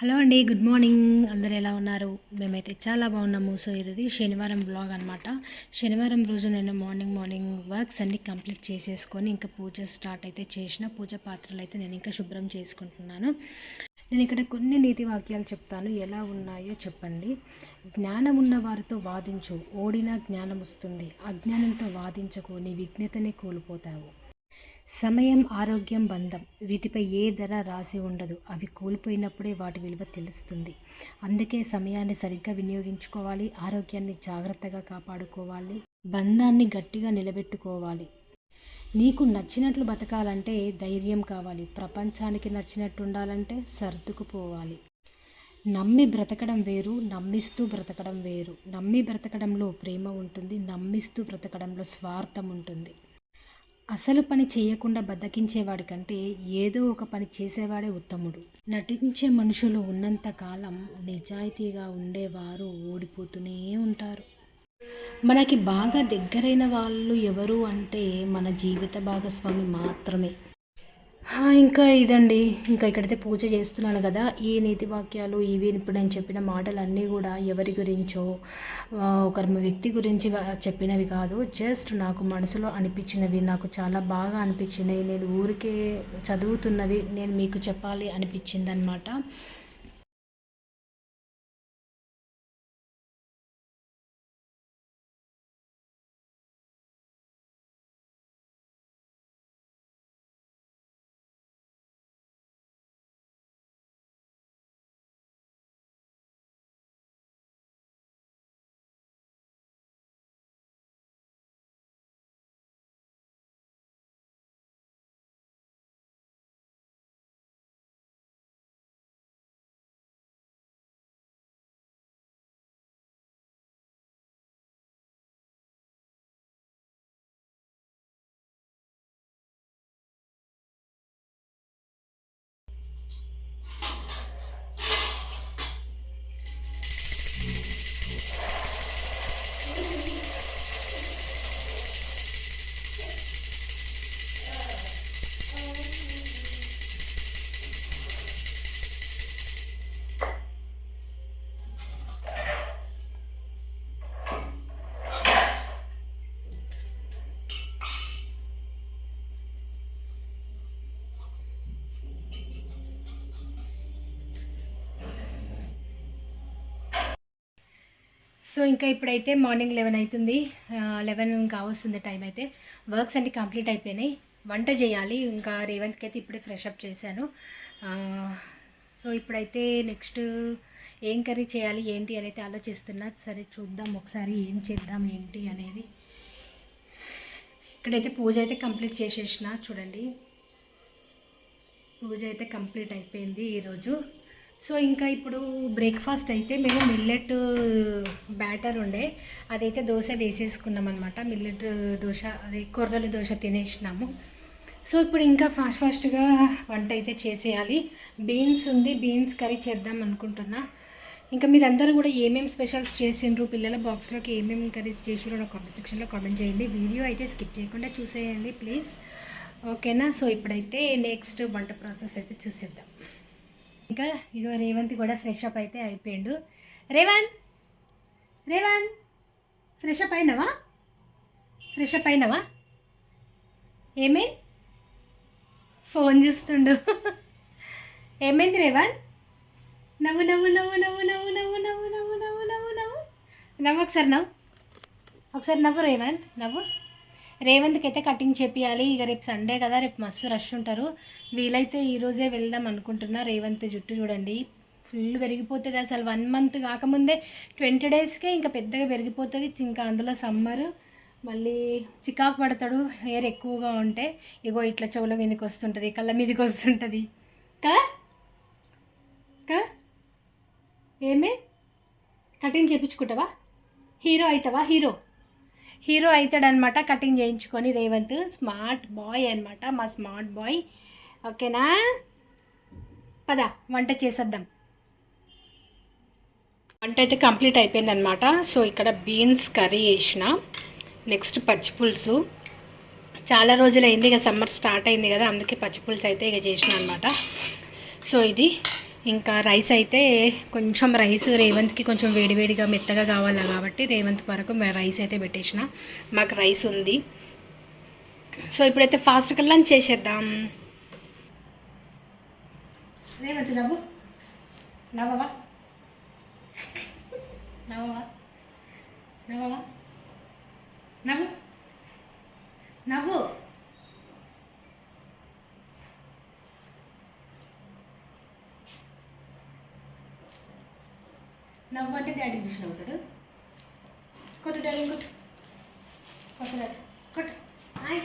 Hello అండి good morning. అందరు ఎలా ఉన్నారు? మేమైతే చాలా బాగున్నాము. సో ఇది శనివారం బ్లాగ్ అనమాట శనివారం రోజు నేను మార్నింగ్ మార్నింగ్ వర్క్స్ అన్ని కంప్లీట్ చేసేసుకొని ఇంకా పూజ స్టార్ట్ అయితే చేసిన. పూజ పాత్రలు అయితే నేను ఇంకా శుభ్రం చేసుకుంటున్నాను. నేను ఇక్కడ కొన్ని నీతి వాక్యాలు చెప్తాను. ఎలా ఉన్నాయో చెప్పండి. జ్ఞానం ఉన్న వారితో వాదించు. ఓడినా జ్ఞానం వస్తుంది అజ్ఞానంతో వాదించకు. నీ విఘ్నతనే కోల్పోతావు. సమయం ఆరోగ్యం బంధం వీటిపై ఏ ధర రాసి ఉండదు. అవి కోల్పోయినప్పుడే వాటి విలువ తెలుస్తుంది. అందుకే సమయాన్ని సరిగ్గా వినియోగించుకోవాలి ఆరోగ్యాన్ని జాగ్రత్తగా కాపాడుకోవాలి బంధాన్ని గట్టిగా నిలబెట్టుకోవాలి. నీకు నచ్చినట్లు బతకాలంటే ధైర్యం కావాలి. ప్రపంచానికి నచ్చినట్టు ఉండాలంటే సర్దుకుపోవాలి నమ్మి బ్రతకడం వేరు నమ్మిస్తూ బ్రతకడం వేరు. నమ్మి బ్రతకడంలో ప్రేమ ఉంటుంది నమ్మిస్తూ బ్రతకడంలో స్వార్థం ఉంటుంది. అసలు పని చేయకుండా బద్దకించేవాడి కంటే ఏదో ఒక పని చేసేవాడే ఉత్తముడు. నటించే మనుషులు ఉన్నంత కాలం నిజాయితీగా ఉండేవారు ఓడిపోతూనే ఉంటారు. మనకి బాగా దగ్గరైన వాళ్ళు ఎవరు అంటే మన జీవిత భాగస్వామి మాత్రమే. ఇంకా ఇదండి. ఇంకా ఇక్కడైతే పూజ చేస్తున్నాను కదా. ఈ నీతి వాక్యాలు ఇవి ఇప్పుడు నేను చెప్పిన మాటలన్నీ కూడా ఎవరి గురించో ఒకరి వ్యక్తి గురించి చెప్పినవి కాదు. జస్ట్ నాకు మనసులో అనిపించినవి నాకు చాలా బాగా అనిపించినవి. నేను ఊరికే చదువుతున్నవి నేను మీకు చెప్పాలి అనిపించింది అనమాట సో ఇంకా ఇప్పుడైతే మార్నింగ్ లెవెన్ అవుతుంది లెవెన్ కావస్తుంది టైం అయితే. వర్క్స్ అన్ని కంప్లీట్ అయిపోయినాయి. వంట చేయాలి. ఇంకా రేవంత్కి అయితే ఇప్పుడే ఫ్రెష్ అప్ చేశాను. సో ఇప్పుడైతే నెక్స్ట్ ఏం కర్రీ చేయాలి ఏంటి అని అయితే ఆలోచిస్తున్నా. సరే చూద్దాం ఒకసారి ఏం చేద్దాం ఏంటి అనేది. ఇక్కడైతే పూజ అయితే కంప్లీట్ చేసేసిన చూడండి. పూజ అయితే కంప్లీట్ అయిపోయింది ఈరోజు. సో ఇంకా ఇప్పుడు బ్రేక్ఫాస్ట్ అయితే మేము మిల్లెట్ బ్యాటర్ uh, ఉండే. అదైతే దోశ వేసేసుకున్నాం అనమాట మిల్లెట్ uh, దోశ అదే కూరగాయలు దోశ తినేసినాము. సో ఇప్పుడు ఇంకా ఫాస్ట్ ఫాస్ట్గా వంట అయితే చేసేయాలి. బీన్స్ ఉంది బీన్స్ కర్రీ చేద్దాం అనుకుంటున్నా. ఇంకా మీరందరూ కూడా ఏమేమి స్పెషల్స్ చేసిండ్రు? పిల్లల బాక్స్లోకి ఏమేమి కర్రీస్ చేసిండ్రు నా కామెంట్ సెక్షన్లో కామెంట్ చేయండి. వీడియో అయితే స్కిప్ చేయకుండా చూసేయండి ప్లీజ్ ఓకేనా సో ఇప్పుడైతే నెక్స్ట్ వంట ప్రాసెస్ అయితే చూసేద్దాం. ఇంకా ఇదో రేవంత్ కూడా ఫ్రెష్ అప్ అయితే అయిపోయిండు రేవంత్ రేవంత్ ఫ్రెష్ అప్ అయినావా ఫ్రెష్ అప్ అయినావా ఏమేం ఫోన్ చూస్తుండు ఏమైంది రేవంత్ నవ్వు నవ్వు నవ్వు నవ్వు నవ్వు నవ్వు నవ్వు నవ్వు నవ్వు నవ్వు నవ్వు నవ్వు ఒకసారి నవ్వు ఒకసారి నవ్వు రేవంత్ నవ్వు రేవంత్కి అయితే కటింగ్ చేపియాలి. ఇక రేపు సండే కదా రేపు మస్తు రష్ ఉంటారు. వీలైతే ఈరోజే వెళ్దాం అనుకుంటున్నా రేవంత్ జుట్టు చూడండి. ఫుల్ పెరిగిపోతుంది అసలు వన్ మంత్ కాకముందే ట్వంటీ డేస్కే ఇంకా పెద్దగా పెరిగిపోతుంది. ఇంకా అందులో సమ్మర్ మళ్ళీ చికాకు పడతాడు హెయిర్ ఎక్కువగా ఉంటే ఇగో ఇట్లా చెవుల మీదకి వస్తుంటుంది కళ్ళ మీదకి వస్తుంటుంది. కా? కా? ఏమే? కటింగ్ చేయించుకుంటావా హీరో అవుతావా హీరో? హీరో అవుతాడనమాట కటింగ్ చేయించుకొని రేవంత్. స్మార్ట్ బాయ్ అనమాట మా స్మార్ట్ బాయ్. ఓకేనా? పద వంట చేసేద్దాం. వంట అయితే కంప్లీట్ అయిపోయిందనమాట సో ఇక్కడ బీన్స్ కర్రీ వేసిన నెక్స్ట్ పచ్చి చాలా చాలా రోజులైంది ఇక సమ్మర్ స్టార్ట్ అయింది కదా అందుకే పచ్చిపులుసు అయితే ఇక చేసిన అనమాట సో ఇది ఇంకా రైస్ అయితే కొంచెం రైస్ రేవంత్కి కొంచెం వేడివేడిగా మెత్తగా కావాలి కాబట్టి రేవంత్ వరకు రైస్ అయితే పెట్టేసిన. మాకు రైస్ ఉంది. సో ఇప్పుడైతే ఫాస్ట్గా లంచ్ చేసేద్దాం. రేవంత్ నవ్వు. నవ్వవా? నవ్వవా? నవ్వవా? నవ్వు. నవ్వు. నవ్వు అంటే డాడీ చూసి అవుతాడు. కొట్టు డాడీ కొట్టు ఆయ్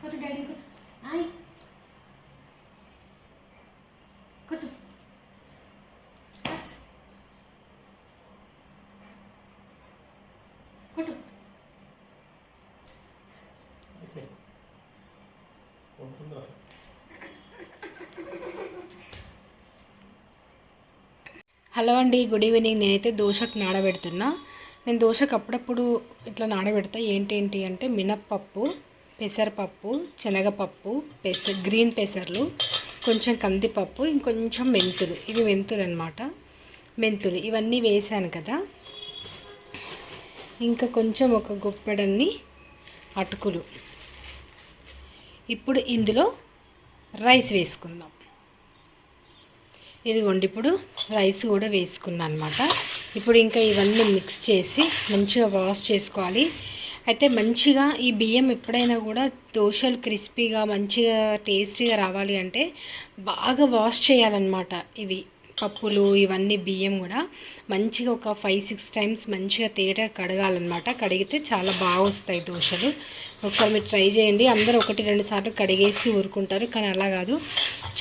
కొట్టు డాడీ కొట్టు ఆయ్ కొట్టు కొట్టు హలో అండి గుడ్ ఈవినింగ్. నేనైతే దోశకు నానబెడుతున్నా నేను దోశకు అప్పుడప్పుడు ఇట్లా నానబెడతా ఏంటేంటి అంటే మినప్పప్పు పెసరపప్పు శనగపప్పు పెస గ్రీన్ పెసర్లు కొంచెం కందిపప్పు ఇంకొంచెం మెంతులు. ఇవి మెంతులు అనమాట మెంతులు. ఇవన్నీ వేసాను కదా. ఇంకా కొంచెం ఒక గుప్పెడన్ని అటుకులు. ఇప్పుడు ఇందులో రైస్ వేసుకుందాం. ఇదిగోండి ఇప్పుడు రైస్ కూడా వేసుకున్నాను అనమాట ఇప్పుడు ఇంకా ఇవన్నీ మిక్స్ చేసి మంచిగా వాష్ చేసుకోవాలి. అయితే మంచిగా ఈ బియ్యం ఎప్పుడైనా కూడా దోశలు క్రిస్పీగా మంచిగా టేస్టీగా రావాలి అంటే బాగా వాష్ చేయాలన్నమాట ఇవి పప్పులు ఇవన్నీ బియ్యం కూడా. మంచిగా ఒక ఫైవ్ సిక్స్ టైమ్స్ మంచిగా తేట కడగాలన్నమాట. కడిగితే చాలా బాగా వస్తాయి దోశలు. ఒకసారి మీరు ట్రై చేయండి. అందరూ ఒకటి రెండు సార్లు కడిగేసి ఊరుకుంటారు కానీ అలా కాదు.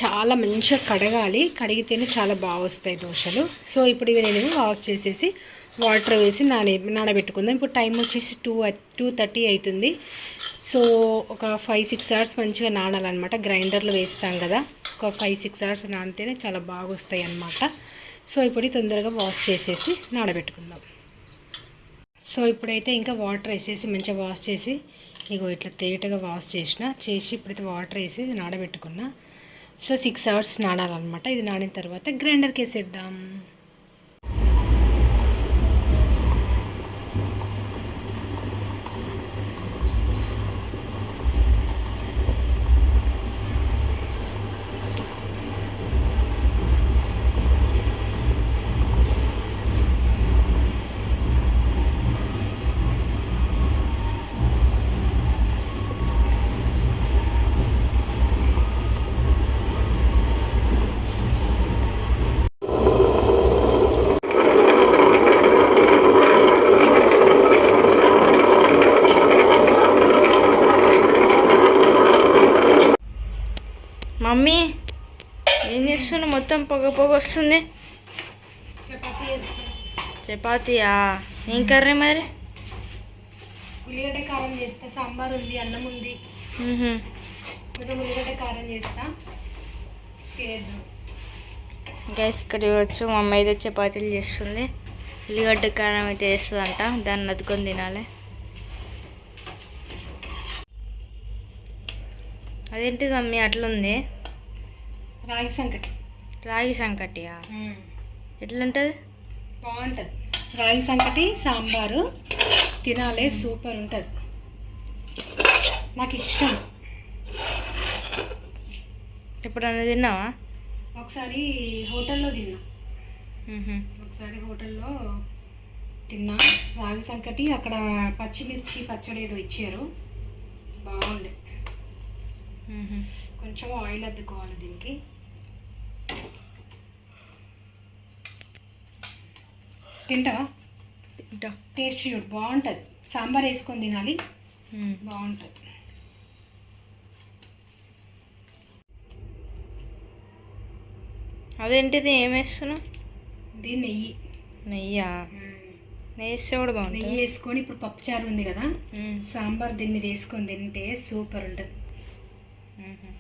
చాలా మంచిగా కడగాలి. కడిగితేనే చాలా బాగా వస్తాయి దోశలు. సో ఇప్పుడు ఇవి నేను వాష్ చేసేసి వాటర్ వేసి నానే నానబెట్టుకుందాం. ఇప్పుడు టైం వచ్చేసి టూ టూ థర్టీ అవుతుంది సో ఒక ఫైవ్ సిక్స్ అవర్స్ మంచిగా నానాలన్నమాట. గ్రైండర్లో వేస్తాం కదా. ఒక ఫైవ్ సిక్స్ అవర్స్ నానితేనే చాలా బాగా వస్తాయి అన్నమాట. సో ఇప్పుడు తొందరగా వాష్ చేసేసి నానబెట్టుకుందాం. సో ఇప్పుడైతే ఇంకా వాటర్ వేసేసి మంచిగా వాష్ చేసి ఇగో ఇట్లా తేటగా వాష్ చేసిన చేసి ఇప్పుడైతే వాటర్ వేసి నానబెట్టుకున్నా. సో సిక్స్ అవర్స్ నానాలన్నమాట. ఇది నానిన తర్వాత గ్రైండర్కి వేసేద్దాం మమ్మీ ఏం చేస్తున్నావు మొత్తం పొగ పొగ వస్తుంది. చపాతీ చపాతీయా? ఏం కర్రీ మరి? ఉల్లిగడ్డ కారం చేస్తా. సాంబార్ ఉంది అన్నం ఉంది. కొంచెం ఉల్లిగడ్డ కారం చేస్తా. గైస్ ఇక్కడ చూడొచ్చు మా అమ్మ అయితే చపాతీలు చేస్తుంది. ఉల్లిగడ్డ కారం అయితే వేస్తుందంట దాన్ని అద్దుకొని తినాలి. అదేంటి మమ్మీ అట్లుంది? రాగి సంకటి. రాగి సంకటియా? ఎట్లుంటుంది? బాగుంటుంది. రాగి సంకటి సాంబారు తినాలే సూపర్ ఉంటుంది. నాకు ఇష్టం. ఎప్పుడన్నా తిన్నావా? ఒకసారి హోటల్లో తిన్నా. ఒకసారి హోటల్లో తిన్నా. రాగి సంకటి అక్కడ పచ్చిమిర్చి పచ్చడి ఏదో ఇచ్చారు. బాగుండే. కొంచెం ఆయిల్ అద్దుకోవాలి దీనికి. తింటావా? తింటా. టేస్ట్ చూడు బాగుంటుంది. సాంబార్ వేసుకొని తినాలి. బాగుంటుంది. అదేంటిది? ఏం వేస్తున్నావు? దీన్ని నెయ్యి. నెయ్యా? నెయ్యి వేస్తే కూడా బాగుంటుంది. నెయ్యి వేసుకొని ఇప్పుడు పప్పుచారు ఉంది కదా. సాంబార్ దీని మీద వేసుకొని తింటే సూపర్ ఉంటుంది. Mm-hmm.